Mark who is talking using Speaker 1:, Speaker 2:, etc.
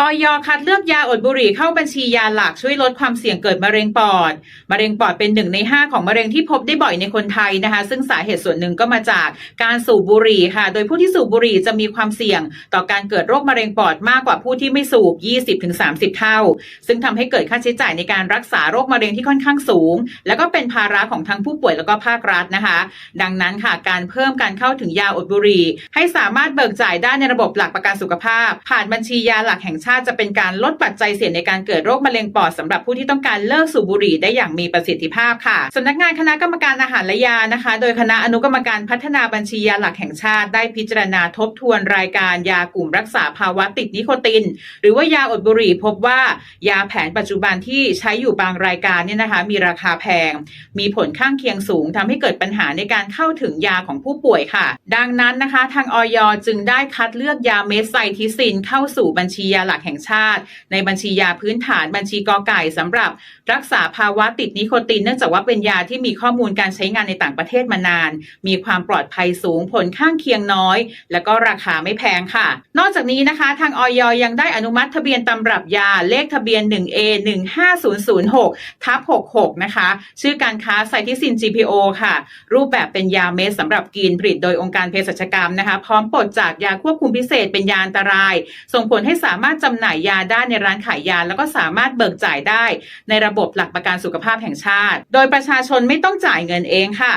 Speaker 1: ออยคัดเลือกยาอดบุหรี่เข้าบัญชียาหลักช่วยลดความเสี่ยงเกิดมะเร็งปอด มะเร็งปอดเป็นหนึ่งในห้าของมะเร็งที่พบได้บ่อยในคนไทยนะคะ ซึ่งสาเหตุส่วนหนึ่งก็มาจากการสูบบุหรี่ค่ะ โดยผู้ที่สูบบุหรี่จะมีความเสี่ยง ต่อการเกิดโรคมะเร็งปอดมากกว่าผู้ที่ไม่สูบ 20-30 เท่า ซึ่งทำให้เกิดค่าใช้จ่ายในการรักษาโรคมะเร็งที่ค่อนข้างสูง แล้วก็เป็นภาระของทั้งผู้ป่วยแล้วก็ภาครัฐนะคะ ดังนั้นค่ะการเพิ่มการเข้าถึงยาอดบุหรี่ ให้สามารถเบิกจ่ายได้ในระบบหลักประกันสุขภาพ ผ่านบัญชียาหลักแห่งชาติจะเป็นการลดปัจจัยเสี่ยงในการเกิดโรคมะเร็งปอดสำหรับผู้ที่ต้องการเลิกสูบบุหรี่ได้อย่างมีประสิทธิภาพค่ะสำนักงานคณะกรรมการอาหารและยานะคะ โดยคณะอนุกรรมการพัฒนาบัญชียาหลักแห่งชาติได้พิจารณาทบทวนรายการยากลุ่มรักษาภาวะติดนิโคติน หรือว่ายาอดบุหรี่พบว่ายาแผนปัจจุบันที่ใช้อยู่บางรายการเนี่ยนะคะ มีราคาแพง มีผลข้างเคียงสูงทำให้เกิดปัญหาในการเข้าถึงยาของผู้ป่วยค่ะ ดังนั้นนะคะ ทางออยจึงได้คัดเลือกยาเมสไซทิซินเข้าสู่บัญชียาหลักแห่งชาติ ในบัญชียาพื้นฐานบัญชีกอไก่สำหรับ รักษาภาวะติดนิโคติน เนื่องจากว่าเป็นยาที่มีข้อมูลการใช้งานในต่างประเทศมานาน มีความปลอดภัยสูงผลข้างเคียงน้อย และก็ราคาไม่แพงค่ะ นอกจากนี้นะคะ ทางออยยังได้อนุมัติทะเบียนตำรับยาเลขทะเบียน 1A 15006ทับ66 นะคะ ชื่อการค้าไซทิซิน GPO ค่ะ รูปแบบเป็นยาเม็ดสำหรับกินผลิตโดยองค์การเภสัชกรรมนะคะ พร้อมปลดจากยาควบคุมพิเศษเป็นยาอันตราย ส่งผลให้สามารถจำหน่ายยาได้ในร้านขายยา แล้วก็สามารถเบิกจ่ายได้ในระบบหลักประกันสุขภาพแห่งชาติ โดยประชาชนไม่ต้องจ่ายเงินเองค่ะ